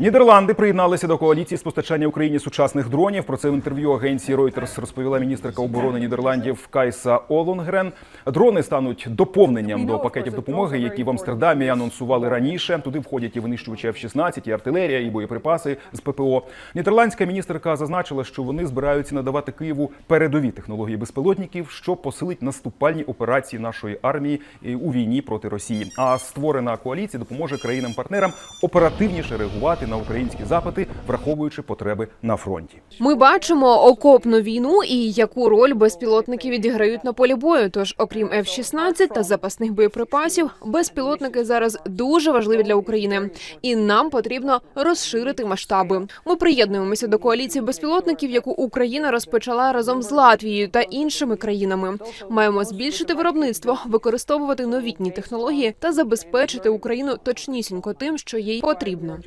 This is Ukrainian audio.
Нідерланди приєдналися до коаліції з постачання Україні сучасних дронів. Про це в інтерв'ю агенції Reuters розповіла міністерка оборони Нідерландів Кайса Олонгрен. Дрони стануть доповненням до пакетів допомоги, які в Амстердамі анонсували раніше. Туди входять і винищувачі F-16, і артилерія, і боєприпаси з ППО. Нідерландська міністерка зазначила, що вони збираються надавати Києву передові технології безпілотників, що посилить наступальні операції нашої армії у війні проти Росії. А створена коаліція допоможе країнам-партнерам оперативніше реагувати на українські запити, враховуючи потреби на фронті. Ми бачимо окопну війну і яку роль безпілотники відіграють на полі бою. Тож, окрім F-16 та запасних боєприпасів, безпілотники зараз дуже важливі для України, і нам потрібно розширити масштаби. Ми приєднуємося до коаліції безпілотників, яку Україна розпочала разом з Латвією та іншими країнами. Маємо збільшити виробництво, використовувати новітні технології та забезпечити Україну точнісінько тим, що їй потрібно.